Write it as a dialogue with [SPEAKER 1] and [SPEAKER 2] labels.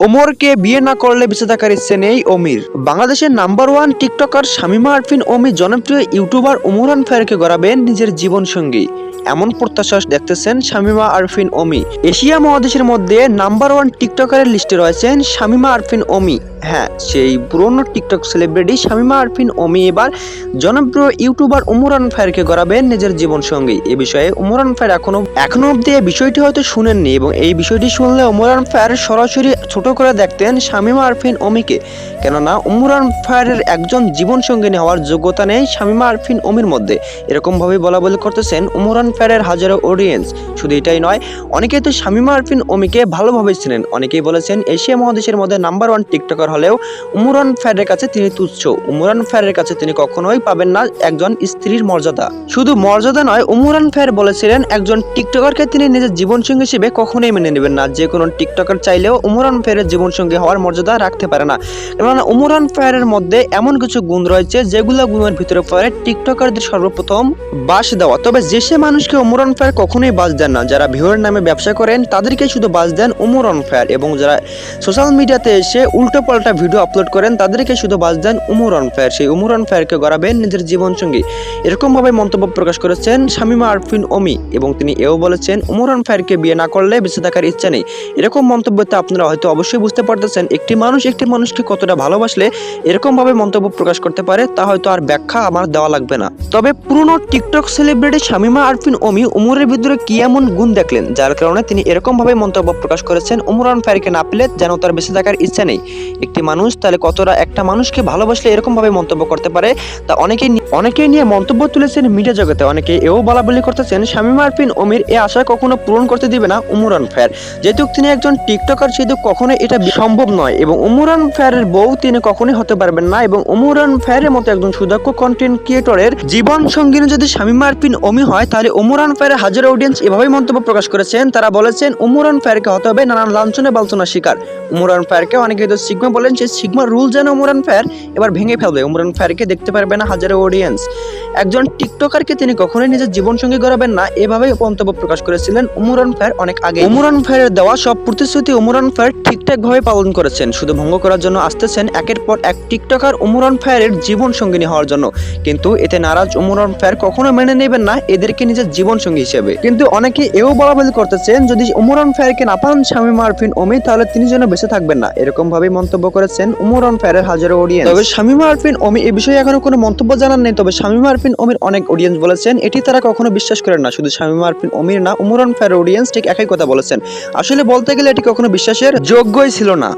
[SPEAKER 1] ওমরকে বিয়ে না করলে বেঁচে থাকার ইচ্ছে নেই অমির বাংলাদেশের number one TikToker Shamima Arfin Omi জনপ্রিয় ইউটিউবার ওমরান ফায়ারকে গড়াবেন নিজের জীবন সঙ্গী এমন প্রত্যাশা দেখতেছেন শামিমা আরফিন অমি এশিয়া মহাদেশের মধ্যে নাম্বার ওয়ান টিকটকারের লিস্টে রয়েছেন শামিমা আরফিন অমি হ্যাঁ সেই পুরনো টিকটক সেলিব্রিটি শামিমা আরফিন অমি এবার জনপ্রিয় ইউটিউবার উমরান ফায়ারকে গড়াবেন নিজের জীবন সঙ্গী। এ বিষয়ে উমরান ফায়ার এখনও এখনও অব্দি এই বিষয়টি হয়তো শুনেননি এবং এই বিষয়টি শুনলে উমরান ফায়ার সরাসরি ছোট করে দেখতেন শামিমা আরফিন অমিকে কেননা উমরান ফায়ারের একজন জীবন সঙ্গিনী হওয়ার যোগ্যতা নেই শামিমা, আরফিন ওমির মধ্যে। এরকম ভাবে বলা বলি করতেছেন উমরান ফায়ারের হাজারো অডিয়েন্স শুধু এটাই নয় অনেকেই তো শামিমা, আরফিন ওমিকে ভালোভাবে ছিলেন অনেকেই বলেছেন এশিয়া মহাদেশের মধ্যে নাম্বার ওয়ান টিকটকার হলেও উমরান ফায়ারের কাছে তিনি তুচ্ছ। উমরান ফায়ারের কাছে তিনি কখনোই পাবেন না একজন স্ত্রীর মর্যাদা। শুধু মর্যাদা নয় উমরান ফায়ার বলেছিলেন একজন টিকটকারকে তিনি নিজের জীবনসঙ্গী হিসেবে কখনোই মেনে নেবেন না। যে কোনো টিকটকার চাইলেও উমরান ফায়ারের জীবনসঙ্গী হওয়ার মর্যাদা রাখতে পারে না। কেননা উমরান ফায়ারের মধ্যে এমন কিছু গুণ রয়েছে যেগুলো গুণের ভিতরে পড়ে টিকটকারদের সর্বপ্রথম বাস দেওয়া। তবে যে সে মানুষকে উমরান ফায়ার কখনোই বাস দেন না, যারা ভিউয়ের নামে ব্যবসা করেন, তাদেরকে শুধু বাস দেন উমরান ফায়ার এবং যারা সোশ্যাল মিডিয়াতে এসে উল্টো পাল্টা ভিডিও আপলোড করেন, তাদেরকে শুধু বাস দেন উমরান ফায়ার। সেই উমরান ফায়ারকে গড়াবেন নিজের জীবনসঙ্গী। এরকমভাবে মন্তব্য প্রকাশ করেছেন শামিমা আরফিন অমি এবং তিনি এও বলেছেন, উমরান ফায়ারকে বিয়ে না করলে বেঁচে থাকার ইচ্ছা নেই। এরকম মন্তব্যতে আপনারা হয়তো অবশ্যই বুঝতে পারতেছেন, একটি মানুষ একটি মানুষকে কতটা ভালোবাসলে এরকমভাবে মন্তব্য প্রকাশ করতে পারে, তা হয়তো আর ব্যাখ্যা আমার দেওয়া লাগবে না। তবে পুরনো টিকটক সেলিব্রিটি শামিমা আরফিন ওমি উমরের ভিতরে কি এমন গুণ দেখলেন, যার কারণে তিনি এরকমভাবে মন্তব্য প্রকাশ করেছেন, উমরান ফায়ারকে না পেলে যেন তার বেঁচে থাকার ইচ্ছা নেই। একটি মানুষ তাহলে কতটা একটা মানুষকে ভালোবাসলে এরকম ভাবে মন্তব্য করতে পারে, তা অনেকেই অনেকেই নিয়ে মন্তব্য তুলেছেন মিডিয়া জগতে। অনেকে এও বলা বলি করতেছেন, শামিমা আরফিন ওমির এ আশা কখনো পূরণ করতে দিবে না উমরান ফায়ার যেহেতু তিনি একজন টিকটকার, সেহেতু কখনো এটা সম্ভব নয় এবং উমরান ফায়ারের বউ তিনি কখনোই হতে পারবেন না এবং উমরান ফায়ারের মতো একজন সুদক্ষ কন্টেন্ট ক্রিয়েটরের জীবন সঙ্গিনী যদি শামিমা আরফিন অমি হয়, তাহলে উমরান ফায়ারের হাজার অডিয়েন্স এভাবেই মন্তব্য প্রকাশ করেছেন। তারা বলেছেন উমরান ফায়ারকে হতে হবে নানান লাঞ্ছনে বালচনা শিকার। উমরান ফায়ারকে অনেকে তো সিগমা বলেন সেই সিগমা রুল যেন উমরান ফায়ার এবার ভেঙে ফেলবে উমরান ফায়ারকে দেখতে পারবে না হাজারো অডিয়েন্স একজন টিকটকারকে তিনি কখনোই নিজের জীবন সঙ্গী গড়াবেন না এভাবে মন্তব্য প্রকাশ করেছিলেন উমরান ফায়ার অনেক আগে উমরান ফায়ারের দেওয়া সব প্রতিশ্রুতি উমরান ফায়ার ঠিকঠাক ভাবে পালন করেছেন, শুধু ভঙ্গ করার জন্য আসতেছেন একের পর এক টিকটকার উমরান ফায়ারের জীবন সঙ্গিনী হওয়ার জন্য। কিন্তু এতে নারাজ উমরান ফায়ার কখনো মেনে নেবেন না এদেরকে নিজের জীবন সঙ্গী হিসেবে। কিন্তু অনেকে এও বলা বলি করতেছেন, যদি উমরান ফায়ারকে না পান শামীম আরফিন অমি তাহলে তিনি যেন বেঁচে থাকবেন না। এরকম ভাবে মন্তব্য করেছেন উমরান ফায়ারের হাজারো অডিয়েন্স তবে শামীম আরফিন অমি এ বিষয়ে এখনও কোনো মন্তব্য জানান নেই, তবে শামীম আরফিন অমির অনেক অডিয়েন্স বলেছেন, এটি তারা কখনো বিশ্বাস করেন না। শুধু শামীম আরফিন অমির না উমরান ফায়ার অডিয়েন্স ঠিক একই কথা বলেছেন। আসলে বলতে গেলে এটি কখনো বিশ্বাসের যোগ্যই ছিল না।